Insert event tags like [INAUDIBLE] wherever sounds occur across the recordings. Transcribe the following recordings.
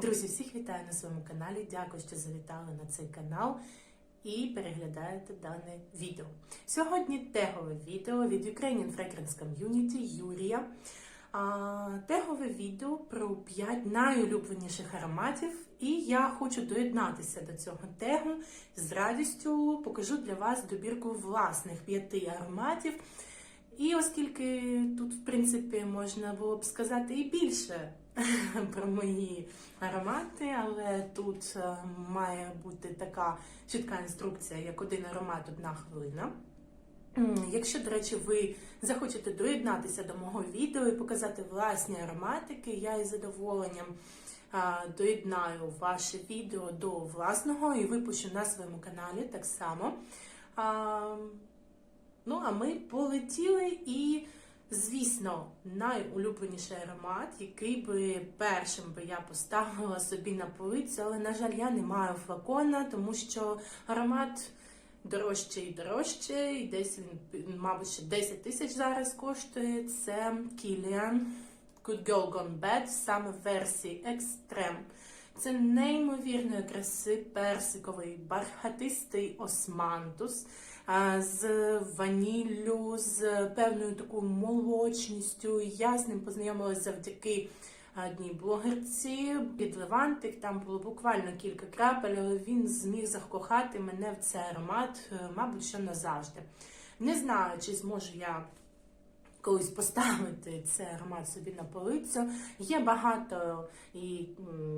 Друзі, всіх вітаю на своєму каналі. Дякую, що завітали на цей канал і переглядаєте дане відео. Сьогодні тегове відео від Ukrainian Fragrance Community Юрія. Тегове відео про 5 найулюбленіших ароматів, і я хочу доєднатися до цього тегу з радістю покажу для вас добірку власних п'яти ароматів. І оскільки тут, в принципі, можна було б сказати і більше [LAUGHS] про мої аромати, але тут е, має бути така чітка інструкція, як один аромат, одна хвилина. Якщо, до речі, ви захочете доєднатися до мого відео і показати власні ароматики, я із задоволенням доєднаю ваше відео до власного і випущу на своєму каналі так само. Ну, а ми полетіли і, звісно, найулюбленіший аромат, який би першим би я поставила собі на полицю, але, на жаль, я не маю флакона, тому що аромат дорожче і дорожче, і десь він, мабуть, ще 10 тисяч зараз коштує. Це Kilian Good Girl Gone Bad, саме версії Extreme. Це неймовірної краси персиковий бархатистий османтус з ваніллю, з певною такою молочністю. Я з ним познайомилася завдяки одній блогерці під Левантик. Там було буквально кілька крапель, але він зміг закохати мене в цей аромат, е, мабуть, що назавжди. Не знаю, чи зможу я колись поставити цей аромат собі на полицю. Є багато і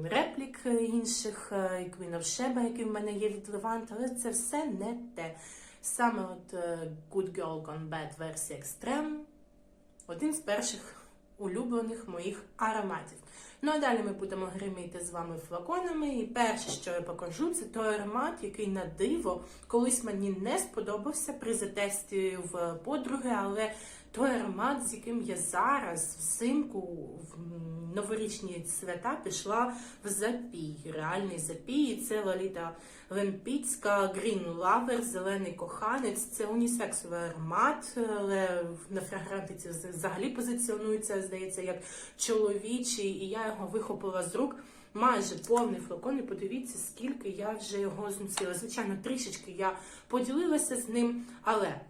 реплік інших, е, і Queen of Sheba, який в мене є від Levant, але це все не те. Саме от е, Good Girl Gone Bad версія Extreme один з перших улюблених моїх ароматів. Ну а далі ми будемо гриміти з вами флаконами. І перше, що я покажу, це той аромат, який на диво колись мені не сподобався при затесті в подруги, але той аромат, з яким я зараз взимку в новорічні свята пішла в запій. Реальний запій. І Це Лоліта Лемпіцька Green Lover, зелений коханець. Це унісексовий аромат, але на фрагрантиці взагалі позиціонується, здається, як чоловічий, і я його вихопила з рук. Майже повний флакон, і подивіться, скільки я вже його зносила. Звичайно, трішечки я поділилася з ним, але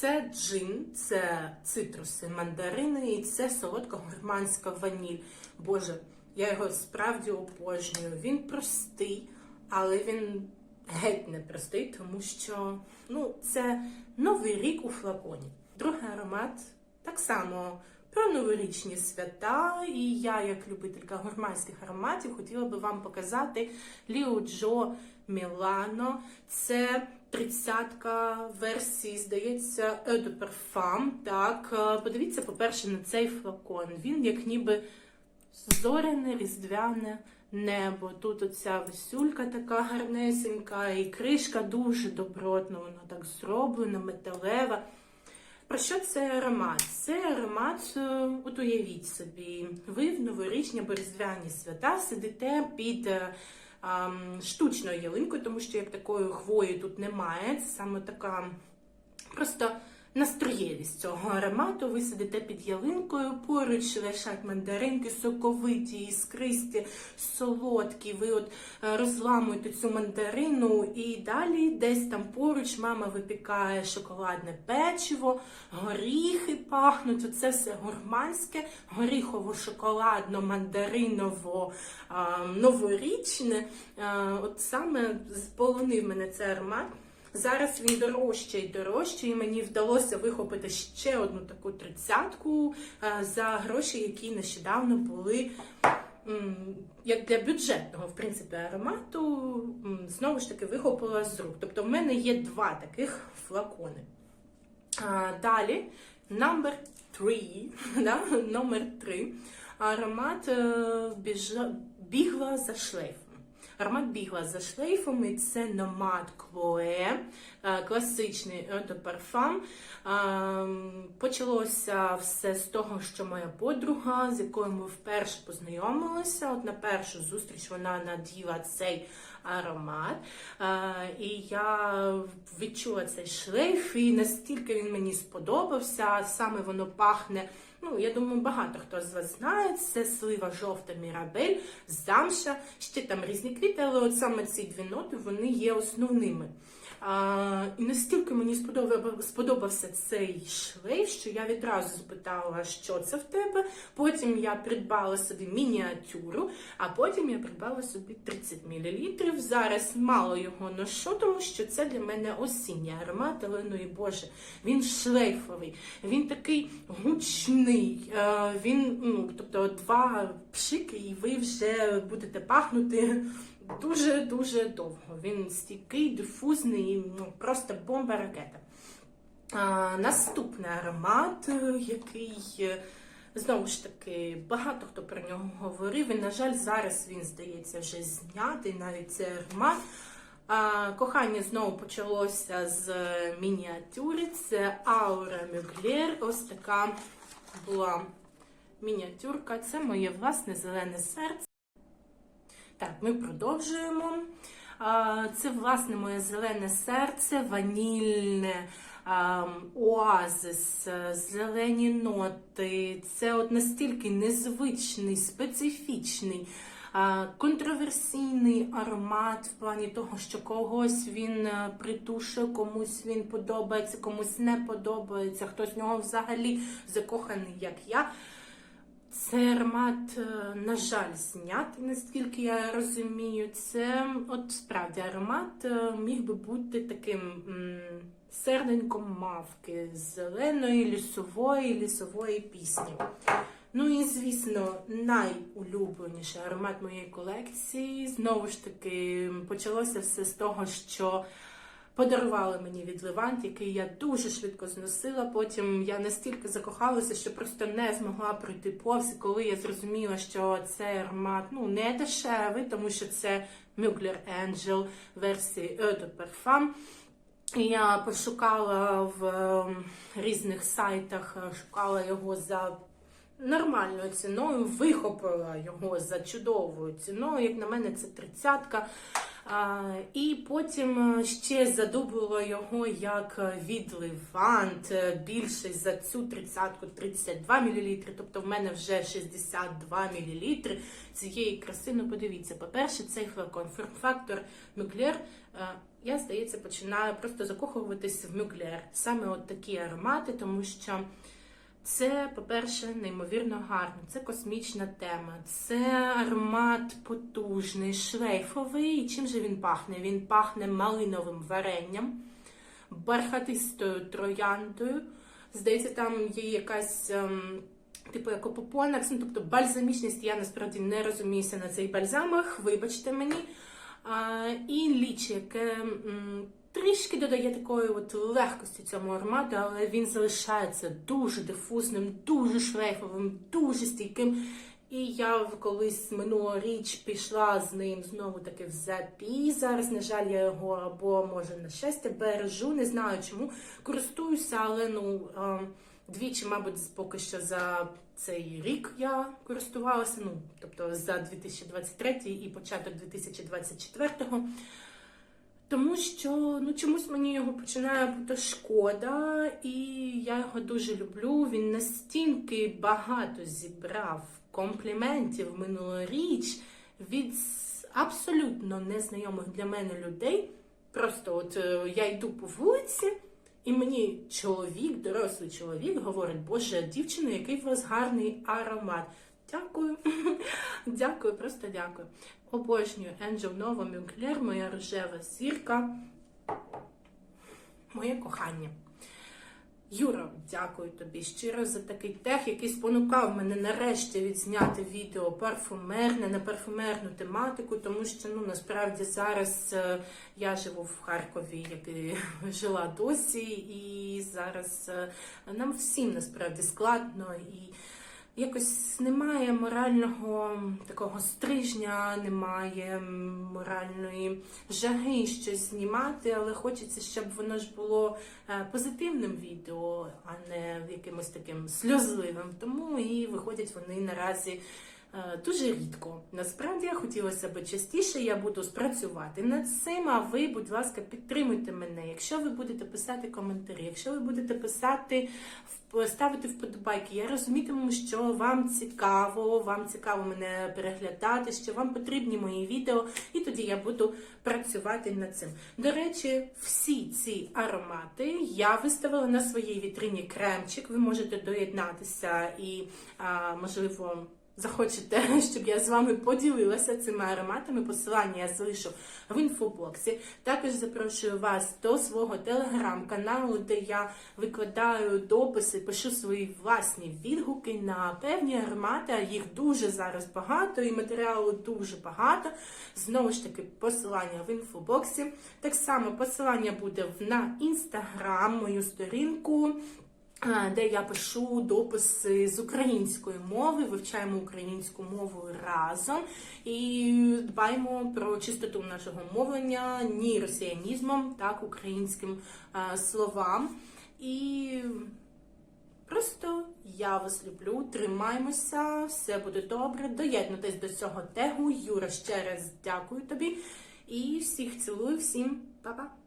це джин, це цитруси, мандарини і це солодка гурманська ваніль. Боже, я його справді обожнюю. Він простий, але він геть не простий, тому що ну, це новий рік у флаконі. Другий аромат так само про новорічні свята. І я, як любителька гурманських ароматів, хотіла би вам показати Ліо Джо Мілано. Це тридцятка версії, здається, Eau de. Так, е, подивіться, по-перше, на цей флакон. Він як ніби зоряне, різдвяне небо. Тут оця весюлька така гарнесенька, і кришка дуже добротна, вона так зроблена, металева. Про що це аромат? Це аромат, е, от уявіть собі, ви в новорічні або різдвяні свята сидите під е, штучною ялинкою, тому що як такої хвої тут немає. Це саме така просто настроєвість цього аромату. Ви сидите під ялинкою, поруч лежать мандаринки, соковиті, іскристі, солодкі. Ви от е, розламуєте цю мандарину, і далі десь там поруч мама випікає шоколадне печиво, горіхи пахнуть. Оце все гурманське, горіхово-шоколадно-мандариново новорічне. От саме сполонив мене цей аромат. Зараз він дорожче і дорожче, і мені вдалося вихопити ще одну таку тридцятку е, за гроші, які нещодавно були як для бюджетного в принципі аромату. Знову ж таки, вихопила з рук. Тобто, в мене є два таких флакони. Далі, number [LAUGHS] three, да, номер три. Аромат е, бігла за шлейфом. Аромат бігла за шлейфом, і це Nomad Chloe, е, класичний de Ем, Почалося все з того, що моя подруга, з якою ми вперше познайомилися. От на першу зустріч вона наділа цей аромат. Е, І я відчула цей шлейф, і настільки він мені сподобався, саме воно пахне Ну, я думаю, багато хто з вас знає. Це слива жовта мірабель, замша, ще там різні квіти, але от саме ці дві ноти вони є основними. А, і настільки мені сподобав, сподобався цей шлейф, що я відразу спитала, що це в тебе. Потім я придбала собі мініатюру, а потім я придбала собі 30 мл. Зараз мало його ношу, тому що це для мене осінній аромат, але ну і Боже, він шлейфовий, він такий гучний. е, Він, ну, тобто, два пшики, і ви вже будете пахнути дуже-дуже довго. Він стійкий, дифузний, ну, просто бомба ракета. А, наступний аромат, е, який е, знову ж таки багато хто про нього говорив. І, на жаль, зараз він здається вже знятий, навіть цей аромат. А, кохання знову почалося з мініатюри. Це Аура Мюглєр. Ось така була мініатюрка. Це моє власне зелене серце. Так, ми продовжуємо. Це, власне, моє зелене серце, ванільне, оазис, е, зелені ноти. Це от настільки незвичний, специфічний, контроверсійний аромат в плані того, що когось він е, притушує, комусь він подобається, комусь не подобається, хтось в нього взагалі закоханий, як я. Цей аромат, е, на жаль, знятий, наскільки я розумію. Це от справді аромат е, міг би бути таким серденьком мавки з зеленої лісової лісової пісні. Ну і звісно, найулюбленіший аромат моєї колекції. Знову ж таки, почалося все з того, що подарували мені від Левант, який я дуже швидко зносила. Потім я настільки закохалася, що просто не змогла пройти повз. Коли я зрозуміла, що цей аромат ну не дешевий, тому що це Mugler Angel версії Eau de Parfum. Я пошукала в ем, різних сайтах, е, шукала його за нормальною ціною, вихопила його за чудовою ціною. Як на мене, це тридцятка. І потім е, ще задубила його як від Левант е, більше за цю тридцятку 32 мл. Тобто в мене вже 62 мл цієї краси. Ну, подивіться, по-перше, цей флакон форм-фактор Мюклер. Я, здається, починаю просто закохуватись в Мюклер. Саме от такі аромати, тому що. Це, по-перше, неймовірно гарно. Це космічна тема, це аромат потужний, шлейфовий. І чим же він пахне? Він пахне малиновим варенням, бархатистою трояндою. Здається, там є якась. Ем, Типу як опопонакс, ну, тобто бальзамічність, я насправді не розуміюся на цих бальзамах, вибачте мені. А, І лічі, яке м, трішки додає такої от легкості цьому аромату, але він залишається дуже дифузним, дуже шлейфовим, дуже стійким. І я колись минулоріч пішла з ним знову таки в запій. Зараз, на жаль, я його або може на щастя бережу, не знаю чому. Користуюся, але ну двічі, мабуть, поки що за цей рік я користувалася. Ну, тобто за 2023 і початок 2024. Тому що ну чомусь мені його починає бути шкода, і я його дуже люблю. Він настільки багато зібрав компліментів минулоріч від абсолютно незнайомих для мене людей. Просто от е, я йду по вулиці, і мені чоловік, дорослий чоловік, говорить, Боже, дівчина, який у вас гарний аромат. Дякую, [LAUGHS] дякую, просто дякую. Обожнюю Angel Nova Mugler, моя рожева зірка, моє кохання. Юра, дякую тобі щиро за такий тех, який спонукав мене нарешті відзняти відео парфумерне на парфумерну тематику, тому що ну насправді зараз е, я живу в Харкові, як і [LAUGHS] жила досі, і зараз е, нам всім насправді складно і. Якось немає морального такого стрижня, немає моральної жаги щось знімати, але хочеться, щоб воно ж було е, позитивним відео, а не якимось таким сльозливим. Тому і виходять вони наразі дуже рідко. Насправді хотілося б частіше. Я буду спрацювати над цим. А ви, будь ласка, підтримуйте мене. Якщо ви будете писати коментарі, якщо ви будете писати ставити вподобайки, я розумітиму, що вам цікаво, вам цікаво мене переглядати, що вам потрібні мої відео, і тоді я буду працювати над цим. До речі, всі ці аромати я виставила на своїй вітрині кремчик. Ви можете доєднатися і, можливо, захочете, [LAUGHS] щоб я з вами поділилася цими ароматами. Посилання я залишу в інфобоксі. Також запрошую вас до свого телеграм-каналу, де я викладаю дописи, пишу свої власні відгуки на певні аромати. Їх дуже зараз багато і матеріалу дуже багато. Знову ж таки, посилання в інфобоксі. Так само посилання буде на інстаграм, мою сторінку. Де я пишу дописи з української мови, вивчаємо українську мову разом і дбаємо про чистоту нашого мовлення, ні росіянізмом, так українським словам. І просто я вас люблю, тримаймося, все буде добре. Доєднуйтесь до цього тегу. Юра, ще раз дякую тобі. І всіх цілую, всім па-па!